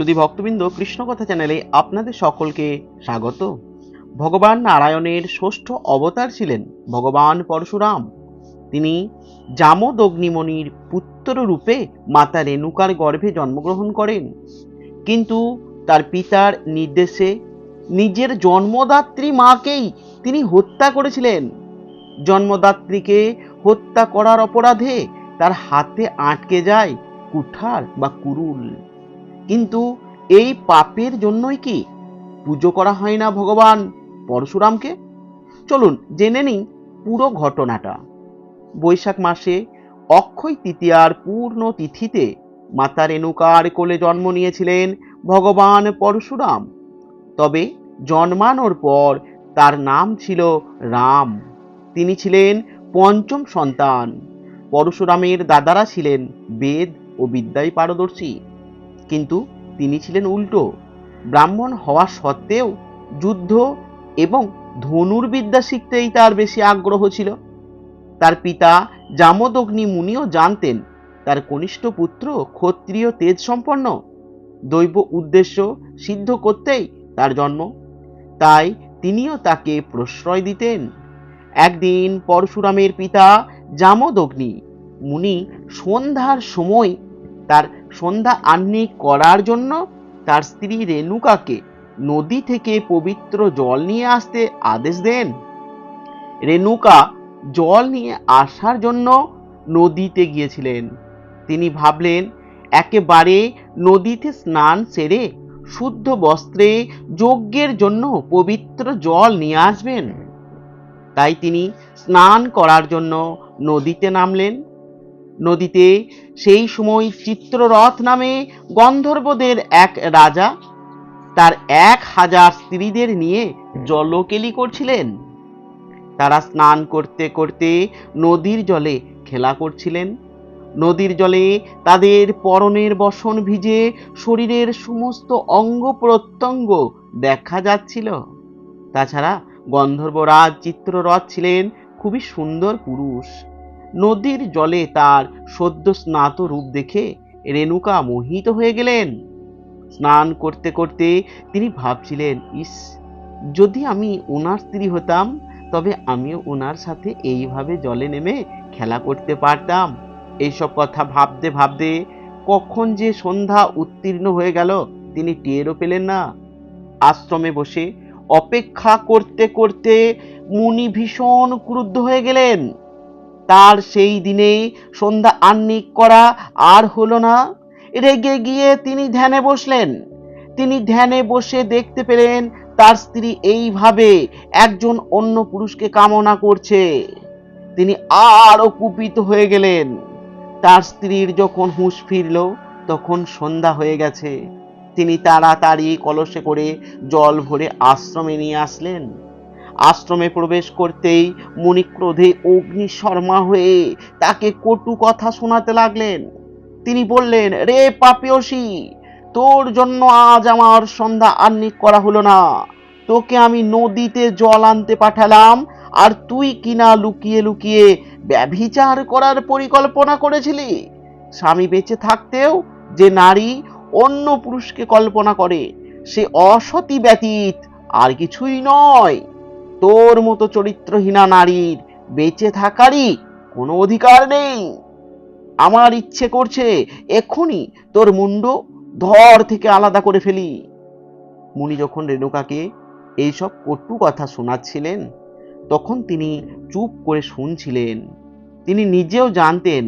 সুধী ভক্তবৃন্দ কৃষ্ণকথা চ্যানেলে আপনাদের সকলকে স্বাগত। ভগবান নারায়ণের ষষ্ঠ অবতার ছিলেন ভগবান পরশুরাম। তিনি জামদ অগ্নিমণির পুত্র রূপে মাতা রেণুকার গর্ভে জন্মগ্রহণ করেন। কিন্তু তার পিতার নির্দেশে নিজের জন্মদাত্রী মাকেই তিনি হত্যা করেছিলেন। জন্মদাত্রীকে হত্যা করার অপরাধে তার হাতে আটকে যায় কুঠার বা কুরুল। কিন্তু এই পাপের জন্যই কি পুজো করা হয় না ভগবান পরশুরামকে? চলুন জেনে নিই পুরো ঘটনাটা। বৈশাখ মাসে অক্ষয় তৃতীয়ার পূর্ণ তিথিতে মাতা রেণুকার কোলে জন্ম নিয়েছিলেন ভগবান পরশুরাম। তবে জন্মানোর পর তার নাম ছিল রাম। তিনি ছিলেন পঞ্চম সন্তান। পরশুরামের দাদারা ছিলেন বেদ ও বিদ্যায় পারদর্শী। কিন্তু তিনি ছিলেন উল্টো। ব্রাহ্মণ হওয়া সত্ত্বেও যুদ্ধ এবং ধনুর্বিদ্যা শিখতেই তার বেশি আগ্রহ ছিল। তার পিতা জামদগ্নি মুনিও জানতেন, তার কনিষ্ঠ পুত্র ক্ষত্রিয় তেজ সম্পন্ন। দৈব উদ্দেশ্য সিদ্ধ করতেই তার জন্ম। তাই তিনিও তাকে প্রশ্রয় দিতেন। একদিন পরশুরামের পিতা জামদগ্নি মুনি সন্ধ্যার সময় তার সন্ধ্যা আহ্নিক করার জন্য তার স্ত্রী রেণুকাকে নদী থেকে পবিত্র জল নিয়ে আসতে আদেশ দেন। রেণুকা জল নিয়ে আসার জন্য নদীতে গিয়েছিলেন। তিনি ভাবলেন, একেবারে নদীতে স্নান সেরে শুদ্ধ বস্ত্রে যজ্ঞের জন্য পবিত্র জল নিয়ে আসবেন। তাই তিনি স্নান করার জন্য নদীতে নামলেন। নদীতে সেই সময় চিত্ররথ নামে গন্ধর্বদের এক রাজা তার এক হাজার স্ত্রীদের নিয়ে জলকেলি করছিলেন। তারা স্নান করতে করতে নদীর জলে খেলা করছিলেন। নদীর জলে তাদের পরনের বসন ভিজে শরীরের সমস্ত অঙ্গ প্রত্যঙ্গ দেখা যাচ্ছিল। তাছাড়া গন্ধর্বরাজ চিত্ররথ ছিলেন খুবই সুন্দর পুরুষ। নদীর জলে তার সদ্য স্নাত রূপ দেখে রেণুকা মোহিত হয়ে গেলেন। স্নান করতে করতে তিনি ভাবছিলেন, ইস, যদি আমি ওনার স্ত্রী হতাম, তবে আমিও ওনার সাথে এইভাবে জলে নেমে খেলা করতে পারতাম। এইসব কথা ভাবতে ভাবতে কখন যে সন্ধ্যা উত্তীর্ণ হয়ে গেল, তিনি টেরও পেলেন না। আশ্রমে বসে অপেক্ষা করতে করতে মুনি ভীষণ ক্রুদ্ধ হয়ে গেলেন। তার সেই দিনে সন্ধ্যা আহ্নিক করা আর হলো না। রেগে গিয়ে তিনি ধ্যানে বসলেন। তিনি ধ্যানে বসে দেখতে পেলেন তার স্ত্রী এইভাবে একজন অন্য পুরুষকে কামনা করছে। তিনি আরও কুপিত হয়ে গেলেন। তার স্ত্রীর যখন হুঁশ ফিরল, তখন সন্ধ্যা হয়ে গেছে। তিনি তাড়াতাড়ি কলসে করে জল ভরে আশ্রমে নিয়ে আসলেন। আশ্রমে প্রবেশ করতেই মুনি ক্রোধে অগ্নিশর্মা হয়ে তাকে কটু কথা শোনাতে লাগলেন। তিনি বললেন, রে পাপিয়সী, তোর জন্য আজ আমার সন্ধ্যা আহ্নিক করা হলো না। তোকে আমি নদীতে জল আনতে পাঠালাম, আর তুই কিনা লুকিয়ে লুকিয়ে ব্যভিচার করার পরিকল্পনা করেছিলি। স্বামী বেঁচে থাকতেও যে নারী অন্য পুরুষকে কল্পনা করে, সে অসতি ব্যতীত আর কিছুই নয়। তোর মতো চরিত্রহীনা নারীর বেঁচে থাকারই কোনো অধিকার নেই। আমার ইচ্ছে করছে এক্ষুনি তোর মুন্ড ধর থেকে আলাদা করে ফেলি। মুনি যখন রেণুকাকে এইসব কটু কথা শোনাচ্ছিলেন, তখন তিনি চুপ করে শুনছিলেন। তিনি নিজেও জানতেন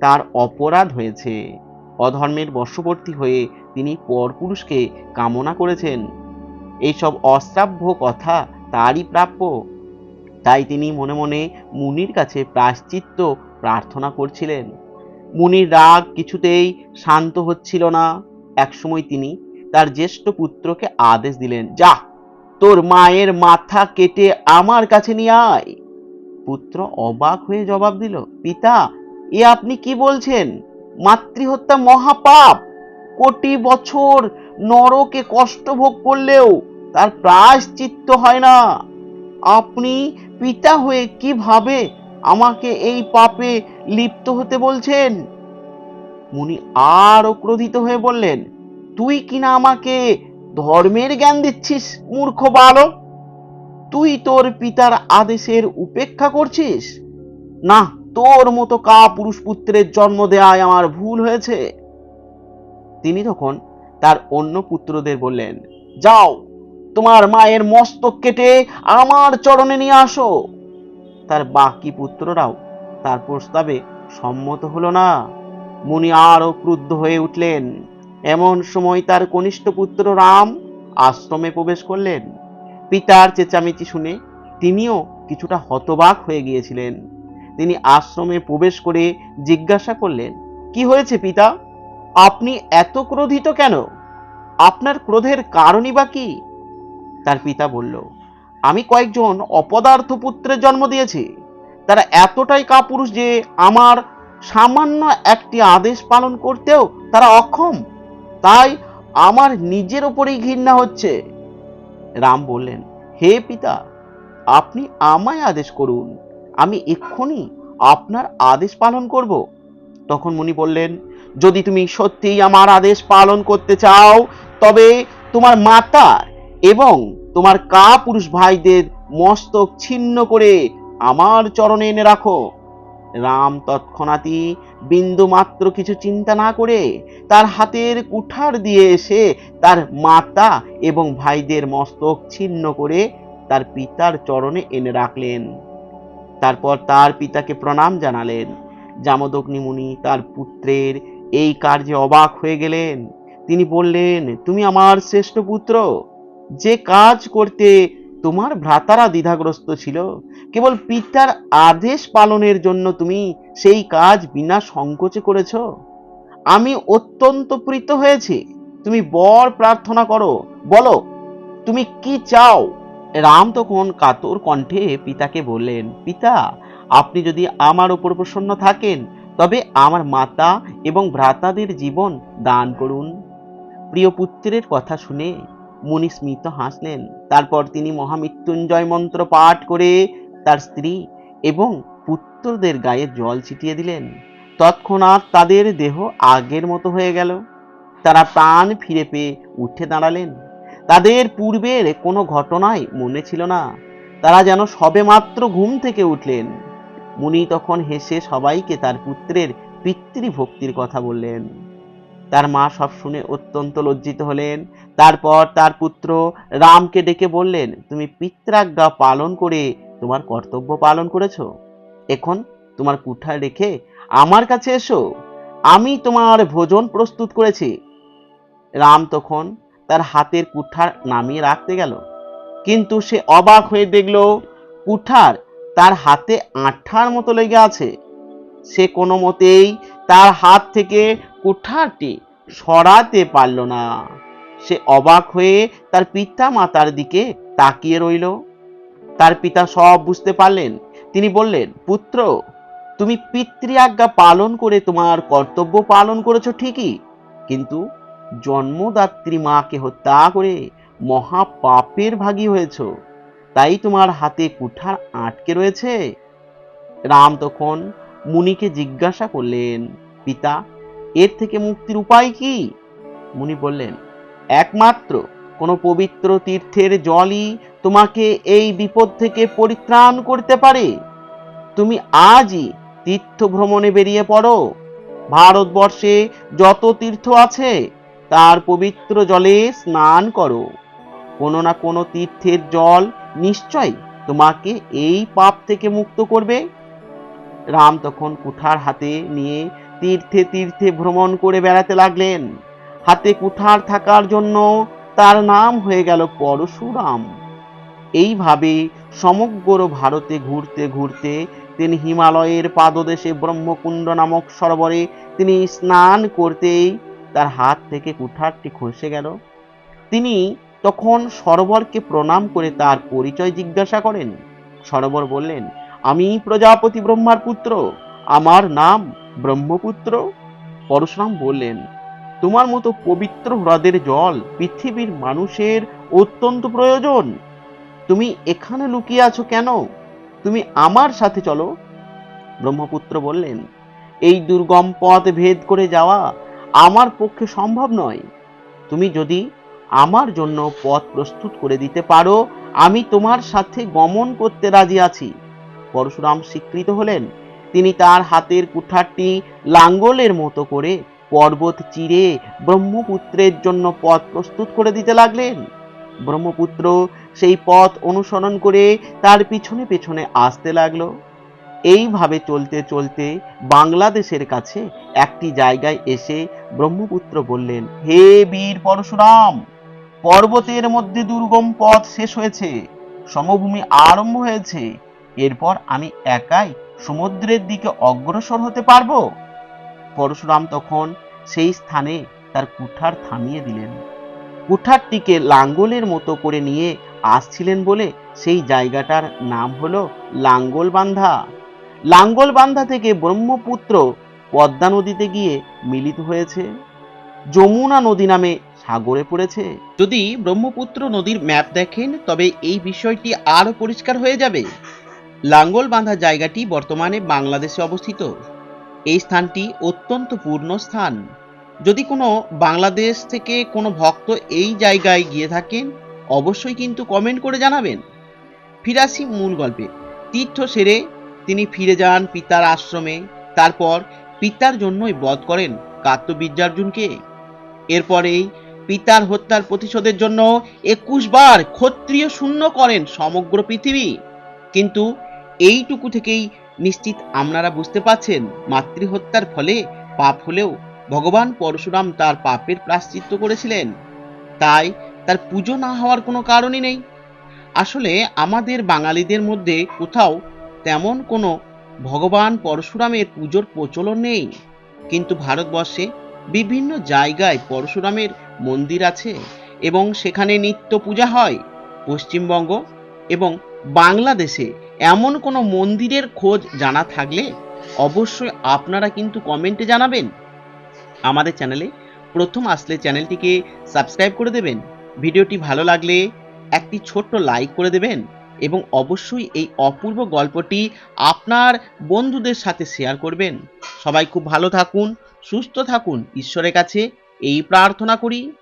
তার অপরাধ হয়েছে। অধর্মের বশবর্তী হয়ে তিনি পরপুরুষকে কামনা করেছেন। এইসব অশ্রাব্য কথা তারই প্রাপ্য। তাই তিনি মনে মনে মুনির কাছে প্রায়শ্চিত্ত প্রার্থনা করছিলেন। মুনির রাগ কিছুতেই শান্ত হচ্ছিল না। একসময় তিনি তার জ্যেষ্ঠ পুত্রকে আদেশ দিলেন, যা, তোর মায়ের মাথা কেটে আমার কাছে নিয়ে আয়। পুত্র অবাক হয়ে জবাব দিল, পিতা, এ আপনি কি বলছেন? মাতৃহত্যা মহাপাপ। কোটি বছর নরকে কষ্ট ভোগ করলেও তার প্রায়শ্চিত্ত হয় না। আপনি পিতা হয়ে কীভাবে আমাকে এই পাপে লিপ্ত হতে বলছেন? মুনি আরও ক্রোধিত হয়ে বললেন, তুই কিনা আমাকে ধর্মের জ্ঞান দিচ্ছিস, মূর্খ বালক? তুই তোর পিতার আদেশের উপেক্ষা করছিস? না, তোর মতো কা পুরুষ পুত্রের জন্ম দেয়ায় আমার ভুল হয়েছে। তিনি তখন তার অন্য পুত্রদের বললেন, যাও তোমার মায়ের মস্তক কেটে আমার চরণে নিয়ে আসো। তার বাকি পুত্ররাও তার প্রস্তাবে সম্মত হলো না। মুনি আরও ক্রুদ্ধ হয়ে উঠলেন। এমন সময় তার কনিষ্ঠ পুত্র রাম আশ্রমে প্রবেশ করলেন। পিতার চেঁচামেচি শুনে তিনিও কিছুটা হতবাক হয়ে গিয়েছিলেন। তিনি আশ্রমে প্রবেশ করে জিজ্ঞাসা করলেন, কি হয়েছে পিতা? আপনি এত ক্রোধিত কেন? আপনার ক্রোধের কারণই বা কি? তার পিতা বলল, আমি কয়েকজন অপদার্থ পুত্রের জন্ম দিয়েছি। তারা এতটাই কাপুরুষ যে আমার সামান্য একটি আদেশ পালন করতেও তারা অক্ষম। তাই আমার নিজের ওপরেই ঘৃণা হচ্ছে। রাম বললেন, হে পিতা, আপনি আমায় আদেশ করুন। আমি এক্ষুনি আপনার আদেশ পালন করব। তখন মুনি বললেন, যদি তুমি সত্যিই আমার আদেশ পালন করতে চাও, তবে তোমার মাতা এবং তোমার কা পুরুষ ভাইদের মস্তক ছিন্ন করে আমার চরণে এনে রাখো। রাম তৎক্ষণাৎই বিন্দু মাত্র কিছু চিন্তা না করে তার হাতের কুঠার দিয়ে এসে তার মাতা এবং ভাইদের মস্তক ছিন্ন করে তার পিতার চরণে এনে রাখলেন। তারপর তার পিতাকে প্রণাম জানালেন। জামদগ্নি মুনি তার পুত্রের এই কার্যে অবাক হয়ে গেলেন। তিনি বললেন, তুমি আমার শ্রেষ্ঠ পুত্র। যে কাজ করতে তোমার ভ্রাতারা দ্বিধাগ্রস্ত ছিল, কেবল পিতার আদেশ পালনের জন্য তুমি সেই কাজ বিনা সংকোচে করেছ। আমি অত্যন্ত প্রীত হয়েছি। তুমি বর প্রার্থনা করো। বলো, তুমি কি চাও? রাম তখন কাতর কণ্ঠে পিতাকে বললেন, পিতা, আপনি যদি আমার উপর প্রসন্ন থাকেন, তবে আমার মাতা এবং ভ্রাতাদের জীবন দান করুন। প্রিয় পুত্রের কথা শুনে মুনি স্মিত হাসলেন। তারপর তিনি মহামৃত্যুঞ্জয় মন্ত্র পাঠ করে তার স্ত্রী এবং পুত্রদের গায়ে জল ছিটিয়ে দিলেন। তৎক্ষণাৎ তাদের দেহ আগের মতো হয়ে গেল। তারা প্রাণ ফিরে পেয়ে উঠে দাঁড়ালেন। তাদের পূর্বের কোনো ঘটনাই মনে ছিল না। তারা যেন সবেমাত্র ঘুম থেকে উঠলেন। মুনি তখন হেসে সবাইকে তার পুত্রের পিতৃভক্তির কথা বললেন। তার মা সব শুনে অত্যন্ত লজ্জিত হলেন। তারপর তার পুত্র রামকে ডেকে বললেন, তুমি পিত্রাজ্ঞা পালন করে তোমার কর্তব্য পালন করেছ? এখন তোমার কুঠার রেখে আমার কাছে এসো। আমি তোমার ভোজন প্রস্তুত করেছি। রাম তখন তার হাতের কুঠার নামিয়ে রাখতে গেল। কিন্তু সে অবাক হয়ে দেখল, কুঠার তার হাতে আঠার মতো লেগে আছে। সে কোনো মতেই তার হাত থেকে কুঠারটি সরাতে পারল না। সে অবাক হয়ে তার পিতা মাতার দিকে তাকিয়ে রইল। তার পিতা সব বুঝতে পারলেন। তিনি বললেন, পুত্র, তুমি পিতৃ আজ্ঞা পালন করে তোমার কর্তব্য পালন করেছ ঠিকই, কিন্তু জন্মদাত্রী মাকে হত্যা করে মহা পাপের ভাগী হয়েছ। তাই তোমার হাতে কুঠার আটকে রয়েছে। রাম তখন মুনিকে জিজ্ঞাসা করলেন, পিতা, এর থেকে মুক্তির উপায় কি? মুনি বললেন, একমাত্র কোনো পবিত্র তীর্থের জলই তোমাকে এই বিপদ থেকে পরিত্রাণ করতে পারে। তুমি আজই তীর্থ ভ্রমণে বেরিয়ে পড়ো। ভারতবর্ষে যত তীর্থ আছে, তার পবিত্র জলে স্নান করো। কোনো না কোনো তীর্থের জল নিশ্চয় তোমাকে এই পাপ থেকে মুক্ত করবে। রাম তখন কুঠার হাতে নিয়ে তীর্থে তীর্থে ভ্রমণ করে বেড়াতে লাগলেন। হাতে কুঠার থাকার জন্য তার নাম হয়ে গেল পরশুরাম। এইভাবে সমগ্র ভারতে ঘুরতে ঘুরতে তিনি হিমালয়ের পাদদেশে ব্রহ্মকুণ্ড নামক সরোবরে তিনি স্নান করতেই তার হাত থেকে কুঠারটি খসে গেল। তিনি তখন সরোবরকে প্রণাম করে তার পরিচয় জিজ্ঞাসা করেন। সরোবর বললেন আমি প্রজাপতি ব্রহ্মার পুত্র, আমার নাম ব্রহ্মপুত্র। পরশুরাম বললেন, তোমার মতো পবিত্র হ্রদের জল পৃথিবীর মানুষের অত্যন্ত প্রয়োজন। তুমি এখানে লুকিয়ে আছো কেন? তুমি আমার সাথে চলো। ব্রহ্মপুত্র বললেন, এই দুর্গম পথ ভেদ করে যাওয়া আমার পক্ষে সম্ভব নয়। তুমি যদি আমার জন্য পথ প্রস্তুত করে দিতে পারো, আমি তোমার সাথে গমন করতে রাজি আছি। পরশুরাম স্বীকৃত হলেন। তিনি তার হাতের কুঠারটি লাঙ্গলের মতো করে পর্বত চিরে ব্রহ্মপুত্রের জন্য পথ প্রস্তুত করে দিতে লাগলেন। ব্রহ্মপুত্র সেই পথ অনুসরণ করে তার পিছনে পেছনে আসতে লাগল। এইভাবে চলতে চলতে বাংলাদেশের কাছে একটি জায়গায় এসে ব্রহ্মপুত্র বললেন, হে বীর পরশুরাম, পর্বতের মধ্যে দুর্গম পথ শেষ হয়েছে। সমভূমি আরম্ভ হয়েছে। এরপর আমি একাই সমুদ্রের দিকে অগ্রসর হতে পারব? পরশুরাম তখন সেই স্থানে তার কুঠার থামিয়ে দিলেন। কুঠারটিকে লাঙ্গলের মতো করে নিয়ে আসছিলেন বলে সেই জায়গাটার নাম হলো লাঙ্গল বান্ধা লাঙ্গল বান্ধা থেকে ব্রহ্মপুত্র পদ্মা নদীতে গিয়ে মিলিত হয়েছে। যমুনা নদী নামে সাগরে পড়েছে। যদি ব্রহ্মপুত্র নদীর ম্যাপ দেখেন, তবে এই বিষয়টি আরও পরিষ্কার হয়ে যাবে। লাঙ্গল বাঁধা জায়গাটি বর্তমানে বাংলাদেশে অবস্থিত। এই স্থানটি অত্যন্ত পূর্ণ স্থান। যদি কোনো বাংলাদেশ থেকে কোনো ভক্ত এই জায়গায় গিয়ে থাকেন, অবশ্যই কিন্তু কমেন্ট করে জানাবেন। ফিরে আসি মূল গল্পে। তীর্থ সেরে তিনি ফিরে যান পিতার আশ্রমে। তারপর পিতার জন্যই বধ করেন কার্তবীর্যার্জুনকে এরপরেই পিতার হত্যার প্রতিশোধের জন্য একুশ বার ক্ষত্রিয় শূন্য করেন সমগ্র পৃথিবী। কিন্তু এইটুকু থেকেই নিশ্চিত আপনারা বুঝতে পারছেন, মাতৃহত্যার ফলে পাপ হলেও ভগবান পরশুরাম তার পাপের প্রাশ্চিত্য করেছিলেন। তাই তার পুজো না হওয়ার কোনো কারণই নেই। আসলে আমাদের বাঙালিদের মধ্যে কোথাও তেমন কোনো ভগবান পরশুরামের পুজোর প্রচলন নেই। কিন্তু ভারতবর্ষে বিভিন্ন জায়গায় পরশুরামের মন্দির আছে এবং সেখানে নিত্য পূজা হয়। পশ্চিমবঙ্গ এবং বাংলাদেশে এমন কোনো মন্দিরের খোঁজ জানা থাকলে অবশ্যই আপনারা কিন্তু কমেন্টে জানাবেন। আমাদের চ্যানেলে প্রথম আসলে চ্যানেলটিকে সাবস্ক্রাইব করে দেবেন। ভিডিওটি ভালো লাগলে একটি ছোট্ট লাইক করে দেবেন এবং অবশ্যই এই অপূর্ব গল্পটি আপনার বন্ধুদের সাথে শেয়ার করবেন। সবাই খুব ভালো থাকুন, সুস্থ থাকুন। ঈশ্বরের কাছে এই প্রার্থনা করি।